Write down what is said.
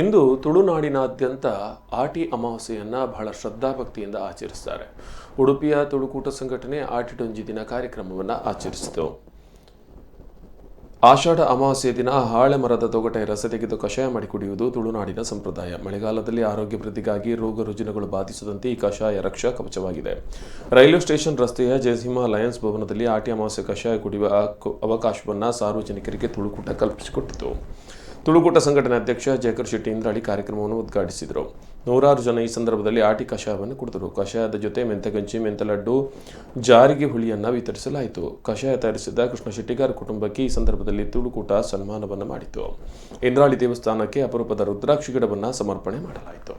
ಇಂದು ತುಳುನಾಡಿನಾದ್ಯಂತ ಆಟಿ ಅಮಾವಾಸ್ಯೆಯನ್ನು ಬಹಳ ಶ್ರದ್ಧಾಭಕ್ತಿಯಿಂದ ಆಚರಿಸ್ತಾರೆ. ಉಡುಪಿಯ ತುಳುಕೂಟ ಸಂಘಟನೆ ಆಟಿ ಡೊಂಜಿ ದಿನ ಕಾರ್ಯಕ್ರಮವನ್ನು ಆಚರಿಸಿತು. ಆಷಾಢ ಅಮಾವಾಸ್ಯೆ ದಿನ ಹಾಳೆ ಮರದ ತೊಗಟೆ ರಸ ತೆಗೆದು ಕಷಾಯ ಮಾಡಿ ಕುಡಿಯುವುದು ತುಳುನಾಡಿನ ಸಂಪ್ರದಾಯ. ಮಳೆಗಾಲದಲ್ಲಿ ಆರೋಗ್ಯ ವೃದ್ಧಿಗಾಗಿ ರೋಗ ರುಜಿನಗಳು ಬಾಧಿಸದಂತೆ ಈ ಕಷಾಯ ರಕ್ಷಾ ಕವಚವಾಗಿದೆ. ರೈಲ್ವೆ ಸ್ಟೇಷನ್ ರಸ್ತೆಯ ಜಯಸಿಂಹ ಲಯನ್ಸ್ ಭವನದಲ್ಲಿ ಆಟಿ ಅಮಾವಾಸ್ಯೆ ಕಷಾಯ ಕುಡಿಯುವ ಅವಕಾಶವನ್ನು ಸಾರ್ವಜನಿಕರಿಗೆ ತುಳುಕೂಟ ಕಲ್ಪಿಸಿಕೊಟ್ಟಿತು. ತುಳುಕೂಟ ಸಂಘಟನೆ ಅಧ್ಯಕ್ಷ ಜಯಕರ್ ಶೆಟ್ಟಿ ಇಂದ್ರಾಳಿ ಕಾರ್ಯಕ್ರಮವನ್ನು ಉದ್ಘಾಟಿಸಿದರು. ನೂರಾರು ಜನ ಈ ಸಂದರ್ಭದಲ್ಲಿ ಆಟಿ ಕಷಾಯವನ್ನು ಕುಡಿದರು. ಕಷಾಯದ ಜೊತೆ ಮೆಂತೆಗಂಜಿ ಮೆಂತೆ ಲಡ್ಡು, ಜಾರಿಗೆ ಹುಳಿಯನ್ನು ವಿತರಿಸಲಾಯಿತು. ಕಷಾಯ ತಯಾರಿಸಿದ ಕೃಷ್ಣ ಶೆಟ್ಟಿಗಾರ ಕುಟುಂಬಕ್ಕೆ ಈ ಸಂದರ್ಭದಲ್ಲಿ ತುಳುಕೂಟ ಸನ್ಮಾನವನ್ನು ಮಾಡಿತು. ಇಂದ್ರಾಳಿ ದೇವಸ್ಥಾನಕ್ಕೆ ಅಪರೂಪದ ರುದ್ರಾಕ್ಷಿ ಗಿಡವನ್ನು ಸಮರ್ಪಣೆ ಮಾಡಲಾಯಿತು.